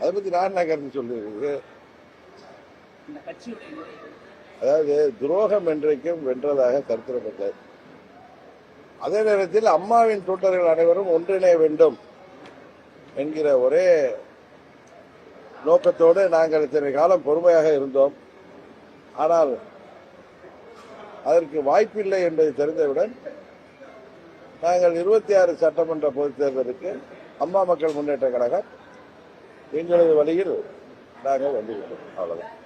அதை பத்தி நான் என்ன கருத்து சொல்லியிருக்கு அதாவது துரோகம் என்றைக்கும் வென்றதாக கருத்திடப்பட்டது அதே நேரத்தில் அம்மாவின் தோட்டர்கள் அனைவரும் ஒன்றிணைய வேண்டும் என்கிற ஒரே நோக்கத்தோடு நாங்கள் இத்தனை காலம் பொறுமையாக இருந்தோம். ஆனால் அதற்கு வாய்ப்பில்லை என்பதை தெரிந்தவுடன் நாங்கள் இருபத்தி ஆறு சட்டமன்ற பொதுத் தேர்தலுக்கு அம்மா மக்கள் முன்னேற்ற கழகம் எங்களது வழியில் நாங்கள் வந்துவிட்டோம் அவ்வளவுதான்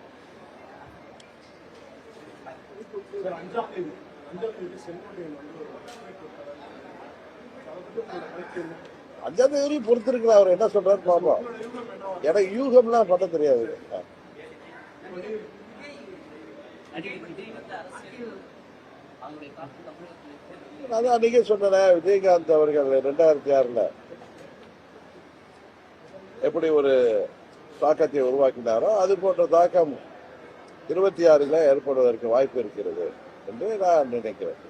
அஞ்சாம் தேதி பொறுத்திருக்கலாம் அவர் என்ன சொல்றாரு பாப்போம் எனக்கு யூகம்லாம் பண்ண தெரியாது நடிகர் விஜய் அன்னைக்கே சொன்னேன் விஜயகாந்த் அவர்கள் ரெண்டாயிரத்தி ஆறுல. எப்படி ஒரு தாக்கத்தை உருவாக்கினாரோ அது போன்ற தாக்கம் இருபத்தி ஆறுல ஏற்படுவதற்கு வாய்ப்பு இருக்கிறது என்று நான் நினைக்கிறேன்.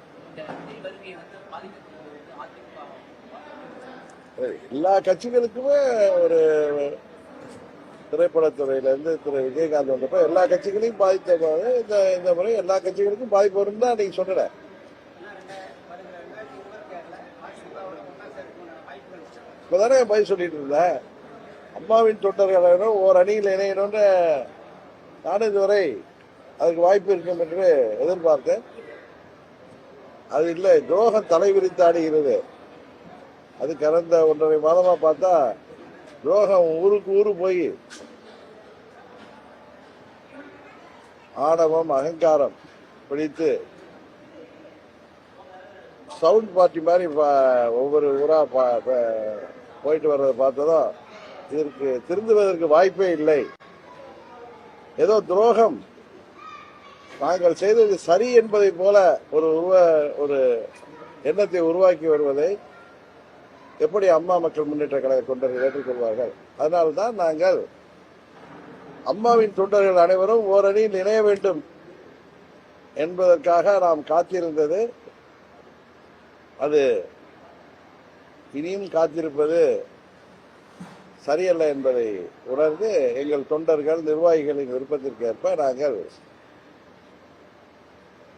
எல்லா கட்சிகளுக்குமே ஒரு திரைப்படத்துறையில இருந்து திரு விஜயகாந்த் வந்தப்போ எல்லா கட்சிகளையும் பாதித்த போது இந்த இந்த முறை எல்லா கட்சிகளுக்கும் பாதிப்பு வரும் தான் நீங்க இப்போ இப்பதானே பதில் சொல்லிட்டு இருந்தேன். அம்மாவின் தொண்டர்கள் ஓர் அணியில் இணையணும்னு நானும் இதுவரை அதுக்கு வாய்ப்பு இருக்கும் என்று எதிர்பார்த்தேன். அது இல்லை துரோகம் தலை விரித்தாடுகிறது அது கடந்த ஒன்றரை மாதமா பார்த்தா துரோகம் ஊருக்கு ஊரு போய். ஆணவம் அகங்காரம் பிடித்து சவுண்ட் பார்ட்டி மாதிரி ஒவ்வொரு ஊரா பா- போயிட்டு வர்றதை பார்த்ததும் இதற்கு திருந்துவதற்கு வாய்ப்பே இல்லை. ஏதோ துரோகம். நாங்கள் செய்தது சரி என்பதை போல ஒரு உருவ ஒரு எண்ணத்தை உருவாக்கி வருவதை எப்படி அம்மா மக்கள் முன்னேற்ற கழக தொண்டர்கள் ஏற்றுக்கொள்வார்கள்? அதனால்தான் நாங்கள் அம்மாவின் தொண்டர்கள் அனைவரும் ஓரணியில் இணைய வேண்டும் என்பதற்காக நாம் காத்திருந்தது. அது இனியும் காத்திருப்பது சரியல்ல என்பதை உணர்ந்து எங்கள் தொண்டர்கள் நிர்வாகிகளின் விருப்பத்திற்கேற்ப நாங்கள்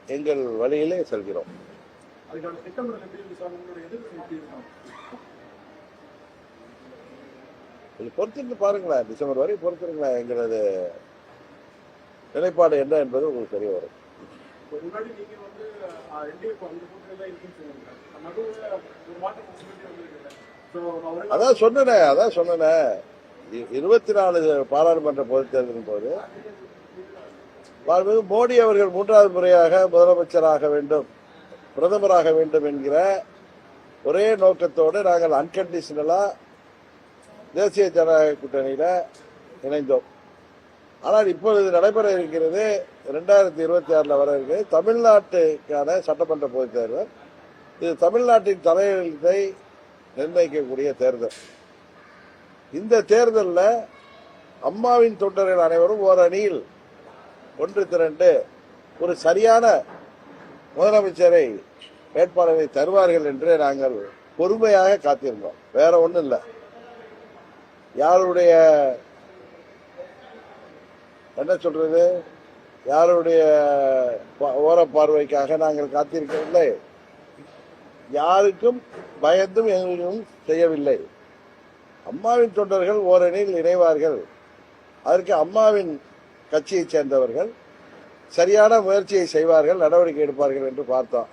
எங்கள் வழியிலே செல்கிறோம். அதுக்கான திட்டமிடல் எப்படி இருக்கு சார்? உங்களோட எதிர்ப்பு எப்படி இருக்கும்? பொறுத்திருந்து பாருங்களேன். டிசம்பர் வரை பொறுத்திருங்களேன். எங்களது நிலைப்பாடு என்ன என்பது உங்களுக்கு தெரிய வரும். முன்னாடி நீங்க வந்து அதான் சொன்னேனே அதான் சொன்னேனே. இருபத்தி நாலு பாராளுமன்ற பொதுத் தேர்தலின் போது மோடி அவர்கள் மூன்றாவது முறையாக முதலமைச்சராக வேண்டும். பிரதமராக வேண்டும் என்கிற ஒரே நோக்கத்தோடு நாங்கள் அன்கண்டிஷனலாக தேசிய ஜனநாயக கூட்டணியில் இணைந்தோம். ஆனால் இப்பொழுது நடைபெற இருக்கிறது ரெண்டாயிரத்தி இருபத்தி ஆறில் வர இருக்கிறது. தமிழ்நாட்டுக்கான சட்டமன்ற பொதுத் தேர்தல். இது தமிழ்நாட்டின் தலையெழுத்தை நிர்ணயிக்கக்கூடிய தேர்தல். இந்த தேர்தலில் அம்மாவின் தொண்டர்கள் அனைவரும் ஓர் அணியில் ஒன்று திரண்டு ஒரு சரியான முதலமைச்சரை வேட்பாளரை தருவார்கள் என்று நாங்கள் பொறுமையாக காத்திருந்தோம். வேற ஒன்றும் இல்லை. யாருடைய என்ன சொல்றது? யாருடைய ஓர பார்வைக்காக நாங்கள் காத்திருக்கவில்லை. யாருக்கும் பயந்தும் எங்களுக்கும் செய்யவில்லை. அம்மாவின் தொண்டர்கள் ஓரணியில் இணைவார்கள். அதற்கு அம்மாவின் கட்சியைச் சேர்ந்தவர்கள். சரியான முயற்சியை செய்வார்கள் நடவடிக்கை எடுப்பார்கள் என்று பார்த்தோம்.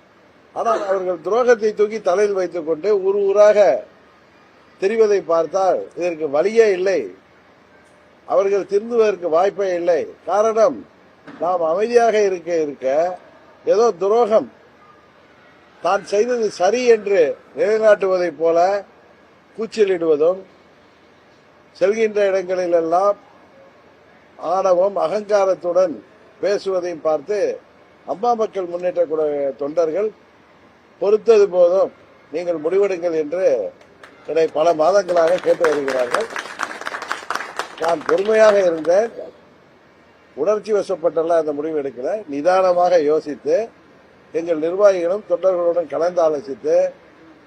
ஆனால் அவர்கள் துரோகத்தை தூக்கி தலையில் வைத்துக்கொண்டு ஊர் ஊராக தெரிவதை பார்த்தால் இதற்கு வழியே இல்லை. அவர்கள் திருந்துவதற்கு வாய்ப்பே இல்லை. காரணம் நாம் அமைதியாக இருக்க இருக்க ஏதோ துரோகம். தான் செய்தது சரி என்று நிலைநாட்டுவதைப் போல கூச்சலிடுவதும் செல்கின்ற இடங்களிலெல்லாம் ஆணவம் அகங்காரத்துடன் பேசுவதையும் பார்த்து அம்மா மக்கள் முன்னேற்ற தொண்டர்கள் பொறுத்தது போதும் நீங்கள் முடிவெடுங்கள் என்று என்னை பல மாதங்களாக கேட்டு வருகிறார்கள். நான் பொறுமையாக இருந்தேன். உணர்ச்சி வசப்பட்டெல்லாம் அந்த முடிவு எடுக்கல. நிதானமாக யோசித்து எங்கள் நிர்வாகிகளும் தொண்டர்களுடன் கலந்து ஆலோசித்து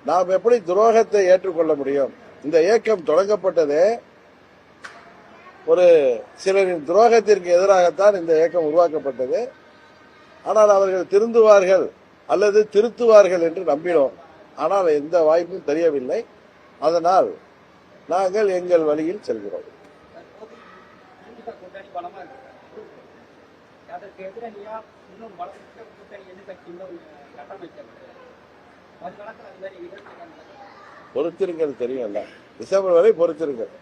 நாம் எப்படி துரோகத்தை ஏற்றுக்கொள்ள முடியும்? இந்த இயக்கம் தொடங்கப்பட்டதே ஒரு சிலரின் துரோகத்திற்கு எதிராகத்தான் இந்த இயக்கம் உருவாக்கப்பட்டது. ஆனால் அவர்கள் திருந்துவார்கள் அல்லது திருத்துவார்கள் என்று நம்பினோம். ஆனால் எந்த வாய்ப்பும் தெரியவில்லை. அதனால் நாங்கள் எங்கள் வழியில் செல்கிறோம். பொறுத்திருங்கள் தெரியும்ல டிசம்பர் வரை பொறுத்திருங்கள்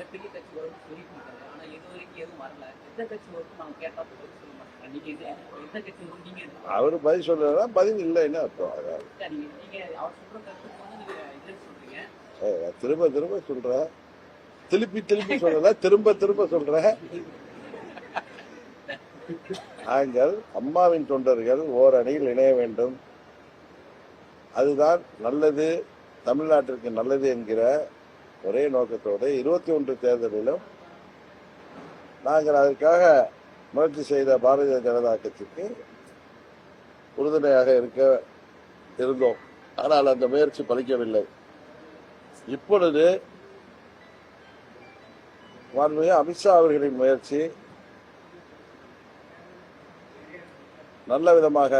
மிகப்பெரிய கட்சி வரும் சொல்லிட்டு இருக்காரு ஆனா இது வரைக்கும் எதுவும் வரல. எந்த கட்சி வரும் நாங்க கேட்டா பதில் சொல்ல மாட்டாங்க. நீங்க இது எந்த கட்சி வரும் நீங்க எது- அவர் பதில் சொல்லலைன்னா பதில் இல்லைன்னு அர்த்தம். அதான். நீங்க நீங்க அவர் சொல்ற கருத்துக்கு வந்து இது திரும்ப திரும்ப சொல்றேன். திருப்பி திருப்பி சொல்லல திரும்ப திரும்ப சொல்றேன். நாங்கள் அம்மாவின் தொண்டர்கள் ஓர் அணியில் இணைய வேண்டும். அதுதான் நல்லது தமிழ்நாட்டிற்கு நல்லது என்கிற ஒரே நோக்கத்தோடு இருபத்தி ஒன்று தேர்தலிலும் நாங்கள் அதற்காக முயற்சி செய்த பாரதிய ஜனதா கட்சிக்கு உறுதுணையாக இருக்க இருந்தோம். ஆனால் அந்த முயற்சி பலிக்கவில்லை. இப்பொழுது மாண்புமிகு அமித்ஷா அவர்களின் முயற்சி நல்ல விதமாக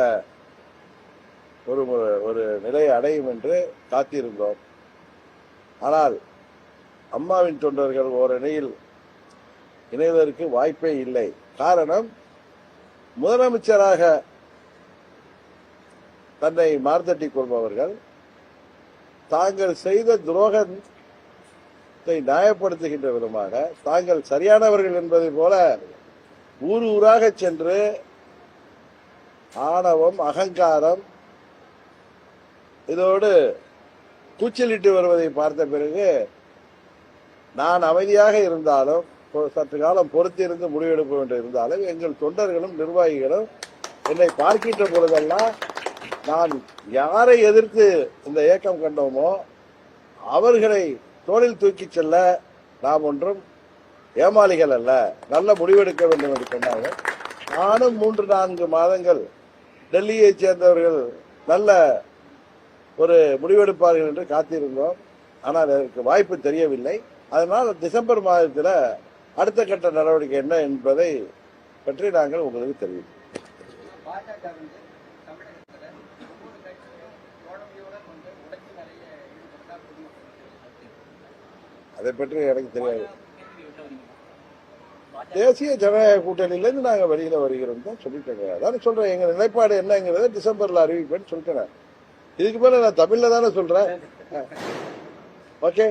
ஒரு ஒரு நிலையை அடையும் என்று காத்திருந்தோம். ஆனால் அம்மாவின் தொண்டர்கள் ஓரணியில் இணைவதற்கு வாய்ப்பே இல்லை. காரணம் முதலமைச்சராக தன்னை மார்த்தட்டிக் கொள்பவர்கள் தாங்கள் செய்த துரோகத்தை நியாயப்படுத்துகின்ற விதமாக தாங்கள் சரியானவர்கள் என்பதை போல ஊர் ஊராக சென்று ஆணவம் அகங்காரம் இதோடு கூச்சலிட்டு வருவதை பார்த்த பிறகு நான் அமைதியாக இருந்தாலும் சற்று காலம் பொறுத்திருந்து முடிவெடுக்க வேண்டும் இருந்தாலும் எங்கள் தொண்டர்களும் நிர்வாகிகளும் என்னை பார்க்கின்ற பொழுதெல்லாம் நான் யாரை எதிர்த்து இந்த இயக்கம் கண்டோமோ அவர்களை தோளில் தூக்கிச் செல்ல நாம் ஒன்றும் ஏமாளிகள் அல்ல. நல்ல முடிவெடுக்க வேண்டும் என்று சொன்னார்கள். நானும் மூன்று நான்கு மாதங்கள் டெல்லியைச் சேர்ந்தவர்கள் நல்ல ஒரு முடிவெடுப்பார்கள் என்று காத்திருந்தோம். ஆனால் அதற்கு வாய்ப்பு தெரியவில்லை. அதனால் டிசம்பர் மாதத்தில் அடுத்த கட்ட நடவடிக்கை என்ன என்பதை பற்றி நாங்கள் உங்களுக்கு தெரிவிப்போம். அதை பற்றி எனக்கு தெரியாது. தேசிய ஜனநாயக கூட்டணியிலேருந்து நாங்கள் வெளியில வருகிறோம் தான் சொல்லிட்டேங்க. அதான் சொல்றேன். எங்க நிலைப்பாடு என்னங்கிறத டிசம்பர்ல அறிவிப்பேன்னு சொல்லிட்டேன். இதுக்கு மேல நான் தமிழ்ல தானே சொல்றேன். ஓகே?